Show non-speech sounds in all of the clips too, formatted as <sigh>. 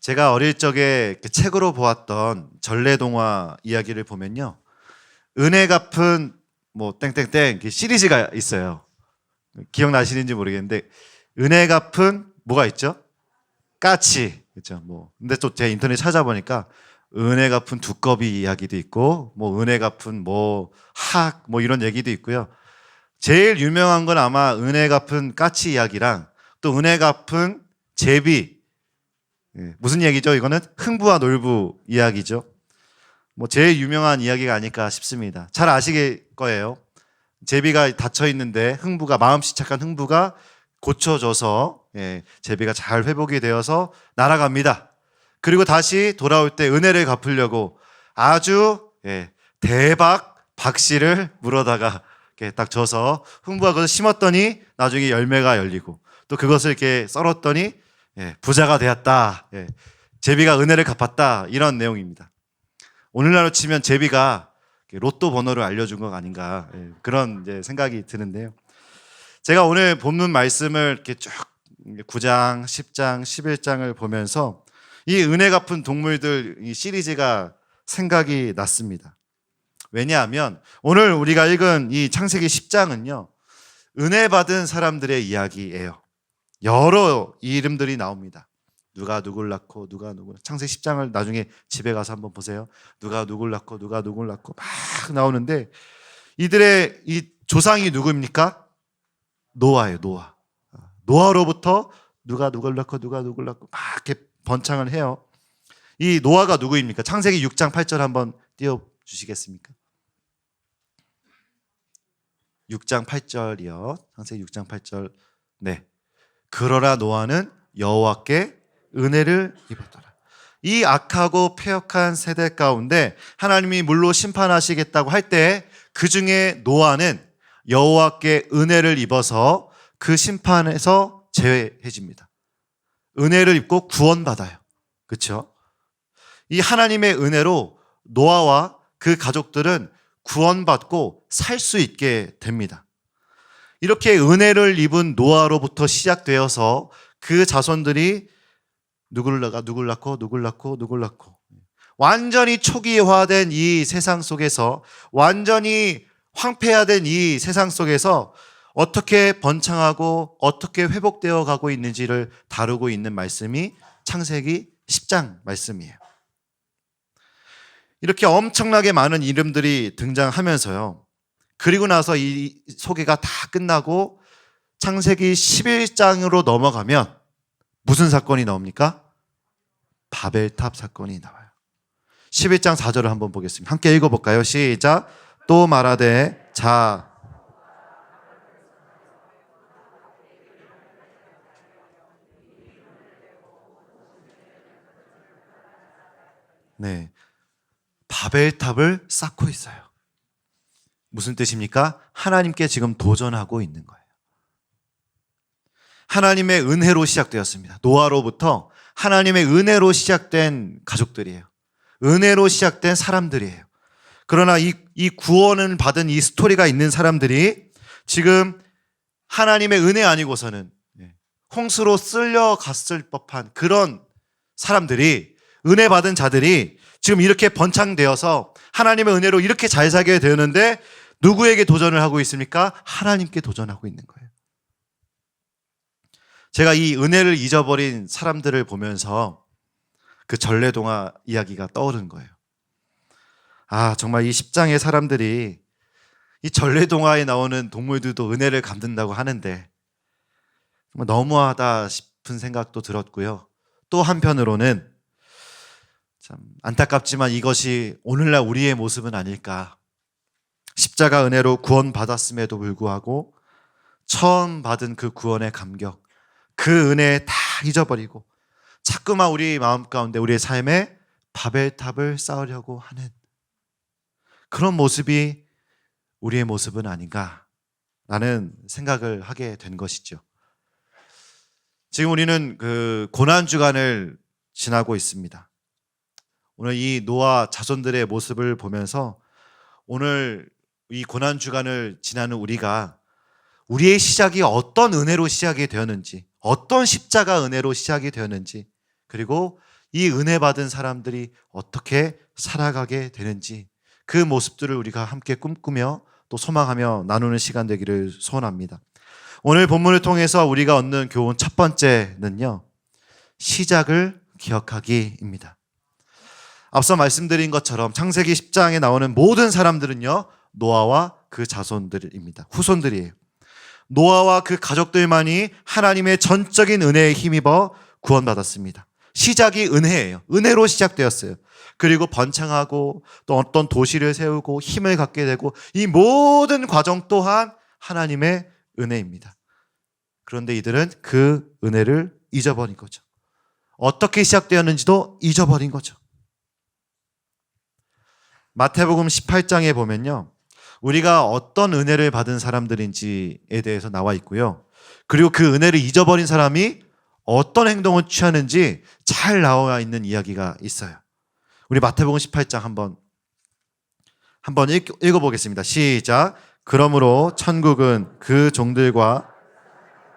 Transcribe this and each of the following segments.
제가 어릴 적에 그 책으로 보았던 전래 동화 이야기를 보면요. 은혜 갚은 뭐 땡땡땡 그 시리즈가 있어요. 기억나시는지 모르겠는데 은혜 갚은 뭐가 있죠? 까치. 그렇죠. 뭐 근데 또 제 인터넷 찾아보니까 은혜 갚은 두꺼비 이야기도 있고 뭐 은혜 갚은 뭐 학 뭐 이런 얘기도 있고요. 제일 유명한 건 아마 은혜 갚은 까치 이야기랑 또 은혜 갚은 제비 예, 무슨 얘기죠? 이거는 흥부와 놀부 이야기죠. 뭐 제일 유명한 이야기가 아닐까 싶습니다. 잘 아시길 거예요. 제비가 닫혀 있는데 흥부가 마음씨 착한 흥부가 고쳐져서 예, 제비가 잘 회복이 되어서 날아갑니다. 그리고 다시 돌아올 때 은혜를 갚으려고 아주 예, 대박 박씨를 물어다가 이렇게 딱 져서 흥부가 그것을 심었더니 나중에 열매가 열리고 또 그것을 이렇게 썰었더니 예, 부자가 되었다. 예, 제비가 은혜를 갚았다. 이런 내용입니다. 오늘날로 치면 제비가 로또 번호를 알려준 것 아닌가 예, 그런 생각이 드는데요. 제가 오늘 본문 말씀을 이렇게 쭉 9장, 10장, 11장을 보면서 이 은혜 갚은 동물들 이 시리즈가 생각이 났습니다. 왜냐하면 오늘 우리가 읽은 이 창세기 10장은요. 은혜 받은 사람들의 이야기예요. 여러 이름들이 나옵니다. 누가 누굴 낳고 누가 누굴 창세기 10장을 나중에 집에 가서 한번 보세요. 누가 누굴 낳고 누가 누굴 낳고 막 나오는데 이들의 이 조상이 누구입니까? 노아예요, 노아. 노아로부터 누가 누굴 낳고 누가 누굴 낳고 막 이렇게 번창을 해요. 이 노아가 누구입니까? 창세기 6장 8절 한번 띄워 주시겠습니까? 6장 8절이요. 창세기 6장 8절. 네. 그러나 노아는 여호와께 은혜를 입었더라. 이 악하고 폐역한 세대 가운데 하나님이 물로 심판하시겠다고 할 때 그 중에 노아는 여호와께 은혜를 입어서 그 심판에서 제외해집니다. 은혜를 입고 구원받아요. 그렇죠? 이 하나님의 은혜로 노아와 그 가족들은 구원받고 살 수 있게 됩니다. 이렇게 은혜를 입은 노아로부터 시작되어서 그 자손들이 누굴 낳아 누굴 낳고 누굴 낳고 누굴 낳고 완전히 초기화된 이 세상 속에서 완전히 황폐화된 이 세상 속에서 어떻게 번창하고 어떻게 회복되어 가고 있는지를 다루고 있는 말씀이 창세기 10장 말씀이에요. 이렇게 엄청나게 많은 이름들이 등장하면서요. 그리고 나서 이 소개가 다 끝나고 창세기 11장으로 넘어가면 무슨 사건이 나옵니까? 바벨탑 사건이 나와요. 11장 4절을 한번 보겠습니다. 함께 읽어볼까요? 시작. 또 말하되 자 네. 바벨탑을 쌓고 있어요. 무슨 뜻입니까? 하나님께 지금 도전하고 있는 거예요. 하나님의 은혜로 시작되었습니다. 노아로부터 하나님의 은혜로 시작된 가족들이에요. 은혜로 시작된 사람들이에요. 그러나 이, 이 구원을 받은 이 스토리가 있는 사람들이 지금 하나님의 은혜 아니고서는 예, 홍수로 쓸려갔을 법한 그런 사람들이 은혜 받은 자들이 지금 이렇게 번창되어서 하나님의 은혜로 이렇게 잘 살게 되었는데 누구에게 도전을 하고 있습니까? 하나님께 도전하고 있는 거예요. 제가 이 은혜를 잊어버린 사람들을 보면서 그 전래동화 이야기가 떠오른 거예요. 아, 정말 이 10장의 사람들이 이 전래동화에 나오는 동물들도 은혜를 갚는다고 하는데 정말 너무하다 싶은 생각도 들었고요. 또 한편으로는 참 안타깝지만 이것이 오늘날 우리의 모습은 아닐까. 십자가 은혜로 구원받았음에도 불구하고 처음 받은 그 구원의 감격, 그 은혜 다 잊어버리고 자꾸만 우리 마음 가운데 우리의 삶에 바벨탑을 쌓으려고 하는 그런 모습이 우리의 모습은 아닌가라는 생각을 하게 된 것이죠. 지금 우리는 그 고난 주간을 지나고 있습니다. 오늘 이 노아 자손들의 모습을 보면서 오늘 이 고난 주간을 지나는 우리가 우리의 시작이 어떤 은혜로 시작이 되었는지, 어떤 십자가 은혜로 시작이 되었는지, 그리고 이 은혜 받은 사람들이 어떻게 살아가게 되는지 그 모습들을 우리가 함께 꿈꾸며 또 소망하며 나누는 시간 되기를 소원합니다. 오늘 본문을 통해서 우리가 얻는 교훈 첫 번째는요. 시작을 기억하기입니다. 앞서 말씀드린 것처럼 창세기 10장에 나오는 모든 사람들은요. 노아와 그 자손들입니다. 후손들이에요. 노아와 그 가족들만이 하나님의 전적인 은혜에 힘입어 구원받았습니다. 시작이 은혜예요. 은혜로 시작되었어요. 그리고 번창하고 또 어떤 도시를 세우고 힘을 갖게 되고 이 모든 과정 또한 하나님의 은혜입니다. 그런데 이들은 그 은혜를 잊어버린 거죠. 어떻게 시작되었는지도 잊어버린 거죠. 마태복음 18장에 보면요. 우리가 어떤 은혜를 받은 사람들인지에 대해서 나와 있고요. 그리고 그 은혜를 잊어버린 사람이 어떤 행동을 취하는지 잘 나와 있는 이야기가 있어요. 우리 마태복음 18장 한번 한번 읽, 읽어보겠습니다. 시작. 그러므로 천국은 그 종들과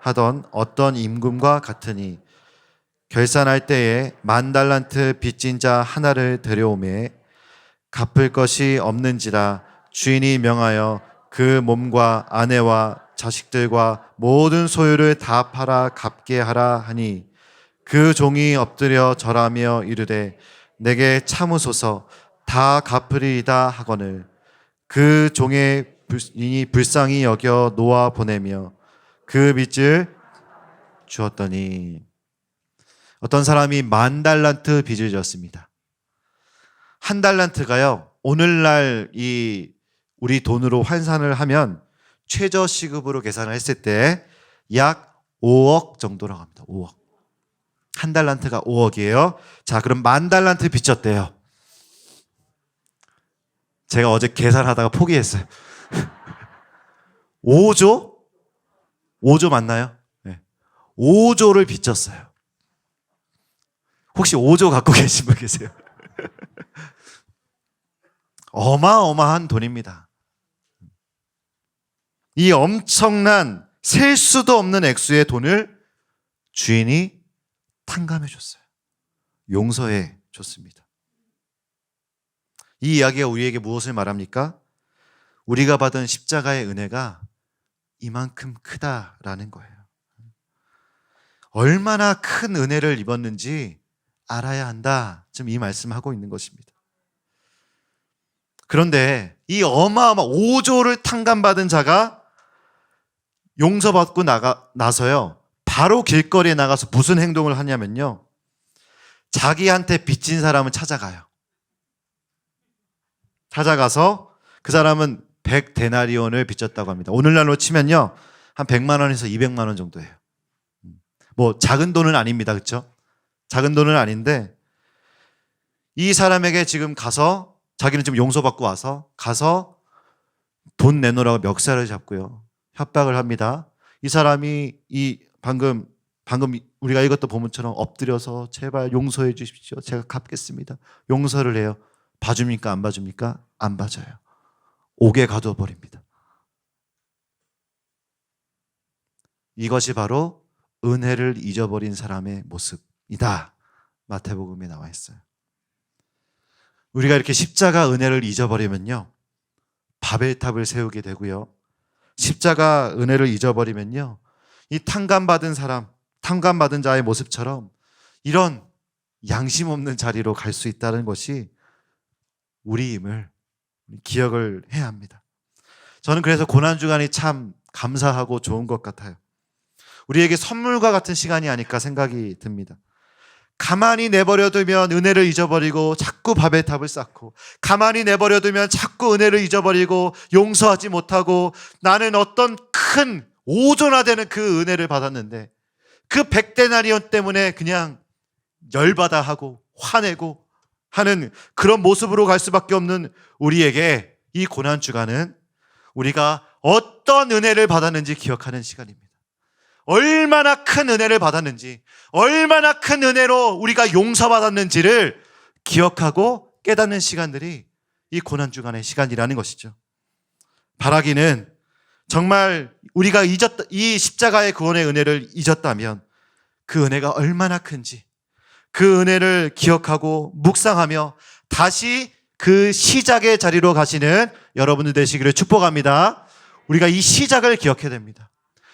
하던 어떤 임금과 같으니 결산할 때에 만 달란트 빚진 자 하나를 데려오매 갚을 것이 없는지라 주인이 명하여 그 몸과 아내와 자식들과 모든 소유를 다 팔아 갚게 하라 하니 그 종이 엎드려 절하며 이르되 내게 참으소서 다 갚으리이다 하거늘 그 종의 불- 불쌍히 여겨 놓아 보내며 그 빚을 주었더니 어떤 사람이 만 달란트 빚을 졌습니다. 한 달란트가요. 오늘날 이 우리 돈으로 환산을 하면 최저 시급으로 계산을 했을 때 약 5억 정도라고 합니다. 5억. 한 달란트가 5억이에요. 자, 그럼 만 달란트 빚졌대요. 제가 어제 계산하다가 포기했어요. <laughs> 5조? 5조 맞나요? 네. 5조를 빚졌어요. 혹시 5조 갖고 <laughs> 계신 분 계세요? <laughs> 어마어마한 돈입니다. 이 엄청난 셀 수도 없는 액수의 돈을 주인이 탕감해 줬어요. 용서해 줬습니다. 이 이야기가 우리에게 무엇을 말합니까? 우리가 받은 십자가의 은혜가 이만큼 크다라는 거예요. 얼마나 큰 은혜를 입었는지 알아야 한다. 지금 이 말씀하고 있는 것입니다. 그런데 이 어마어마 5조를 탕감받은 자가 용서받고 나가, 나서요. 바로 길거리에 나가서 무슨 행동을 하냐면요. 자기한테 빚진 사람을 찾아가요. 찾아가서 그 사람은 100데나리온을 빚졌다고 합니다. 오늘날로 치면요. 한 100만 원에서 200만 원 정도예요. 뭐 작은 돈은 아닙니다. 그렇죠? 작은 돈은 아닌데 이 사람에게 지금 가서 자기는 지금 용서받고 와서 가서 돈 내놓으라고 멱살을 잡고요. 협박을 합니다. 이 사람이 이 방금 방금 우리가 읽었던 본문처럼 엎드려서 제발 용서해 주십시오. 제가 갚겠습니다. 용서를 해요. 봐줍니까? 안 봐줍니까? 안 봐줘요. 옥에 가둬 버립니다. 이것이 바로 은혜를 잊어버린 사람의 모습이다. 마태복음에 나와 있어요. 우리가 이렇게 십자가 은혜를 잊어버리면요. 바벨탑을 세우게 되고요. 십자가 은혜를 잊어버리면요. 이 탕감받은 사람, 탕감받은 자의 모습처럼 이런 양심 없는 자리로 갈 수 있다는 것이 우리임을 기억을 해야 합니다. 저는 그래서 고난주간이 참 감사하고 좋은 것 같아요. 우리에게 선물과 같은 시간이 아닐까 생각이 듭니다. 가만히 내버려두면 은혜를 잊어버리고 자꾸 바벨탑을 쌓고 가만히 내버려두면 자꾸 은혜를 잊어버리고 용서하지 못하고 나는 어떤 큰 오존화되는 그 은혜를 받았는데 그 백데나리온 때문에 그냥 열받아 하고 화내고 하는 그런 모습으로 갈 수밖에 없는 우리에게 이 고난 주간은 우리가 어떤 은혜를 받았는지 기억하는 시간입니다. 얼마나 큰 은혜를 받았는지, 얼마나 큰 은혜로 우리가 용서받았는지를 기억하고 깨닫는 시간들이 이 고난 주간의 시간이라는 것이죠. 바라기는 정말 우리가 잊었다, 이 십자가의 구원의 은혜를 잊었다면 그 은혜가 얼마나 큰지, 그 은혜를 기억하고 묵상하며 다시 그 시작의 자리로 가시는 여러분들 되시기를 축복합니다. 우리가 이 시작을 기억해야 됩니다.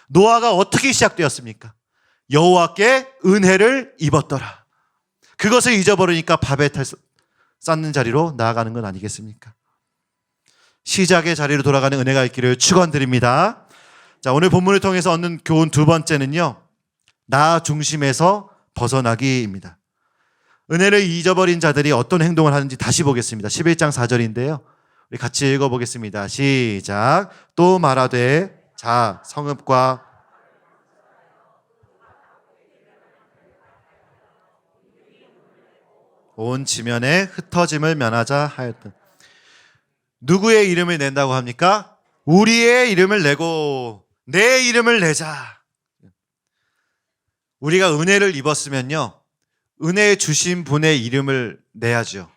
노아가 어떻게 시작되었습니까? 여호와께 은혜를 입었더라. 그것을 잊어버리니까 밥에 탈- 쌓는 자리로 나아가는 건 아니겠습니까? 시작의 자리로 돌아가는 은혜가 있기를 축원드립니다. 자, 오늘 본문을 통해서 얻는 교훈 두 번째는요. 나 중심에서 벗어나기입니다. 은혜를 잊어버린 자들이 어떤 행동을 하는지 다시 보겠습니다. 11장 4절인데요. 우리 같이 읽어 보겠습니다. 시작. 또 말하되 자 성읍과 온 지면에 흩어짐을 면하자 하였던 누구의 이름을 낸다고 합니까? 우리의 이름을 내고 내 이름을 내자. 우리가 은혜를 입었으면요. 은혜 주신 분의 이름을 내야죠.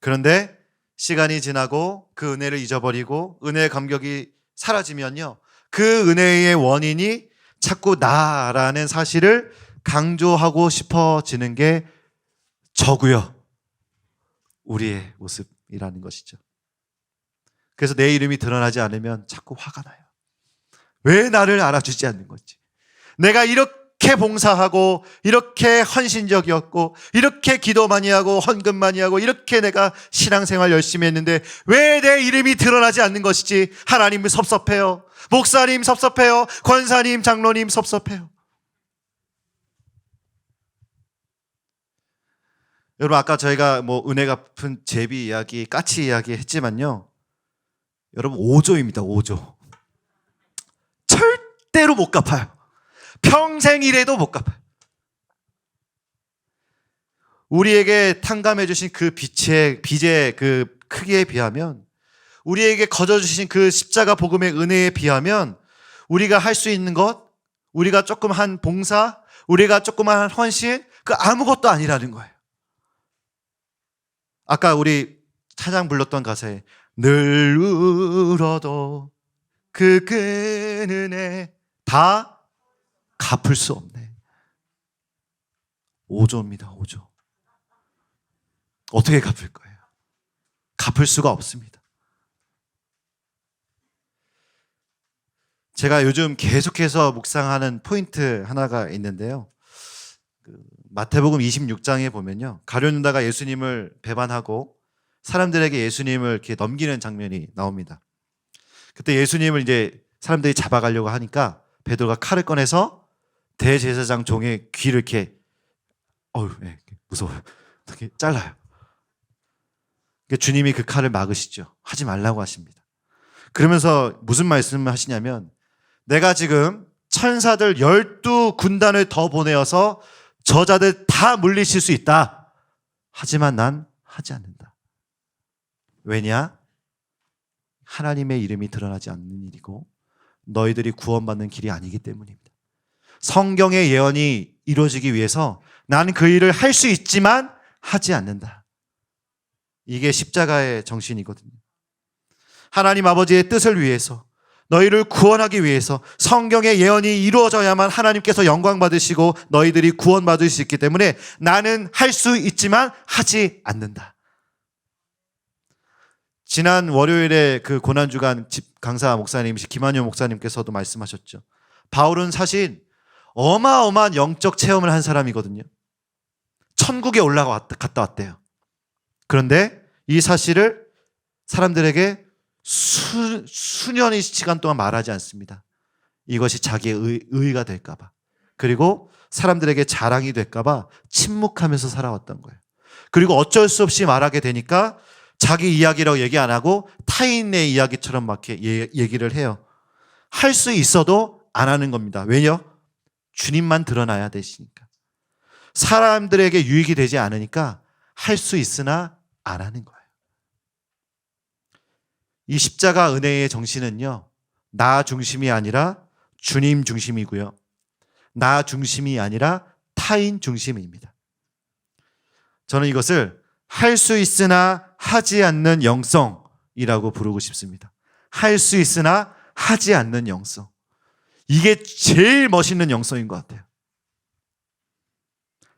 그런데 시간이 지나고 그 은혜를 잊어버리고 은혜의 감격이 사라지면요. 그 은혜의 원인이 자꾸 나라는 사실을 강조하고 싶어지는 게 저고요. 우리의 모습이라는 것이죠. 그래서 내 이름이 드러나지 않으면 자꾸 화가 나요. 왜 나를 알아주지 않는 건지. 내가 이렇게 봉사하고, 이렇게 헌신적이었고, 이렇게 기도 많이 하고, 헌금 많이 하고, 이렇게 내가 신앙생활 열심히 했는데, 왜 내 이름이 드러나지 않는 것이지? 하나님 섭섭해요. 목사님 섭섭해요. 권사님, 장로님 섭섭해요. 여러분, 아까 저희가 뭐 은혜 갚은 제비 이야기, 까치 이야기 했지만요. 여러분, 5조입니다, 5조. 절대로 못 갚아요. 평생 일해도 못 갚아요. 우리에게 탕감해 주신 그 빛의 빚의 그 크기에 비하면 우리에게 거저 주신 그 십자가 복음의 은혜에 비하면 우리가 할 수 있는 것, 우리가 조금 한 봉사, 우리가 조그만 한 헌신, 그 아무것도 아니라는 거예요. 아까 우리 찬양 불렀던 가사에 늘 울어도 그큰 은혜 다 갚을 수 없네. 5조입니다, 5조. 어떻게 갚을 거예요? 갚을 수가 없습니다. 제가 요즘 계속해서 묵상하는 포인트 하나가 있는데요. 그 마태복음 26장에 보면요. 가룟 유다가 예수님을 배반하고 사람들에게 예수님을 이렇게 넘기는 장면이 나옵니다. 그때 예수님을 이제 사람들이 잡아가려고 하니까 베드로가 칼을 꺼내서 대제사장 종의 귀를 이렇게 어우 예, 무서워요. 이렇게 잘라요. 그러니까 주님이 그 칼을 막으시죠. 하지 말라고 하십니다. 그러면서 무슨 말씀을 하시냐면 내가 지금 천사들 열두 군단을 더 보내어서 저자들 다 물리칠 수 있다. 하지만 난 하지 않는다. 왜냐? 하나님의 이름이 드러나지 않는 일이고 너희들이 구원받는 길이 아니기 때문입니다. 성경의 예언이 이루어지기 위해서 나는 그 일을 할 수 있지만 하지 않는다. 이게 십자가의 정신이거든요. 하나님 아버지의 뜻을 위해서 너희를 구원하기 위해서 성경의 예언이 이루어져야만 하나님께서 영광 받으시고 너희들이 구원받을 수 있기 때문에 나는 할 수 있지만 하지 않는다. 지난 월요일에 그 고난주간 집 강사 목사님이시 김한효 목사님께서도 말씀하셨죠. 바울은 사실 어마어마한 영적 체험을 한 사람이거든요. 천국에 올라가 왔다, 갔다 왔대요. 그런데 이 사실을 사람들에게 수, 수년의 시간 동안 말하지 않습니다. 이것이 자기의 의, 의 가 될까봐. 그리고 사람들에게 자랑이 될까봐 침묵하면서 살아왔던 거예요. 그리고 어쩔 수 없이 말하게 되니까 자기 이야기라고 얘기 안 하고 타인의 이야기처럼 막 이렇게 얘- 얘기를 해요. 할 수 있어도 안 하는 겁니다. 왜요? 주님만 드러나야 되시니까. 사람들에게 유익이 되지 않으니까 할 수 있으나 안 하는 거예요. 이 십자가 은혜의 정신은요, 나 중심이 아니라 주님 중심이고요. 나 중심이 아니라 타인 중심입니다. 저는 이것을 할 수 있으나 하지 않는 영성이라고 부르고 싶습니다. 할 수 있으나 하지 않는 영성. 이게 제일 멋있는 영성인 것 같아요.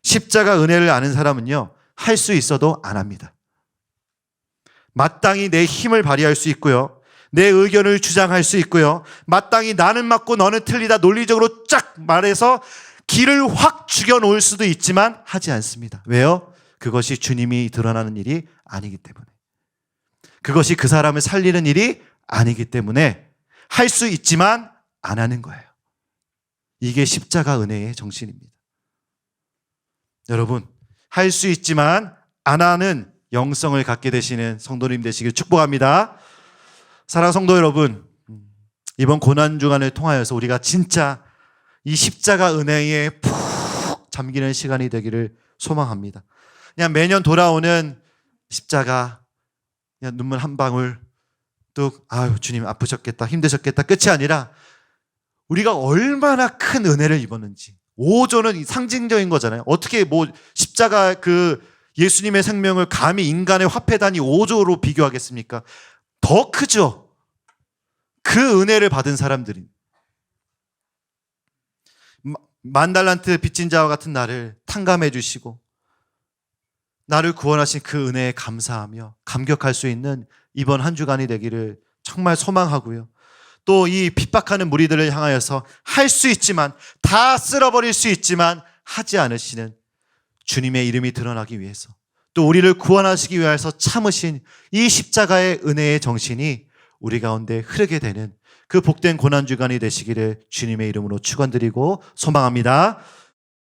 십자가 은혜를 아는 사람은요, 할 수 있어도 안 합니다. 마땅히 내 힘을 발휘할 수 있고요. 내 의견을 주장할 수 있고요. 마땅히 나는 맞고 너는 틀리다 논리적으로 쫙 말해서 길을 확 죽여 놓을 수도 있지만 하지 않습니다. 왜요? 그것이 주님이 드러나는 일이 아니기 때문에. 그것이 그 사람을 살리는 일이 아니기 때문에 할 수 있지만 안 하는 거예요. 이게 십자가 은혜의 정신입니다. 여러분, 할 수 있지만 안 하는 영성을 갖게 되시는 성도님 되시길 축복합니다. 사랑 성도 여러분, 이번 고난 주간을 통하여서 우리가 진짜 이 십자가 은혜에 푹 잠기는 시간이 되기를 소망합니다. 그냥 매년 돌아오는 십자가, 그냥 눈물 한 방울 뚝, 아유, 주님 아프셨겠다, 힘드셨겠다, 끝이 아니라 우리가 얼마나 큰 은혜를 입었는지. 5조는 상징적인 거잖아요. 어떻게 뭐 십자가 그 예수님의 생명을 감히 인간의 화폐단위 5조로 비교하겠습니까? 더 크죠. 그 은혜를 받은 사람들이 마- 만달란트 빚진 자와 같은 나를 탕감해 주시고 나를 구원하신 그 은혜에 감사하며 감격할 수 있는 이번 한 주간이 되기를 정말 소망하고요. 또 이 핍박하는 무리들을 향하여서 할 수 있지만 다 쓸어버릴 수 있지만 하지 않으시는 주님의 이름이 드러나기 위해서 또 우리를 구원하시기 위해서 참으신 이 십자가의 은혜의 정신이 우리 가운데 흐르게 되는 그 복된 고난 주간이 되시기를 주님의 이름으로 축원드리고 소망합니다.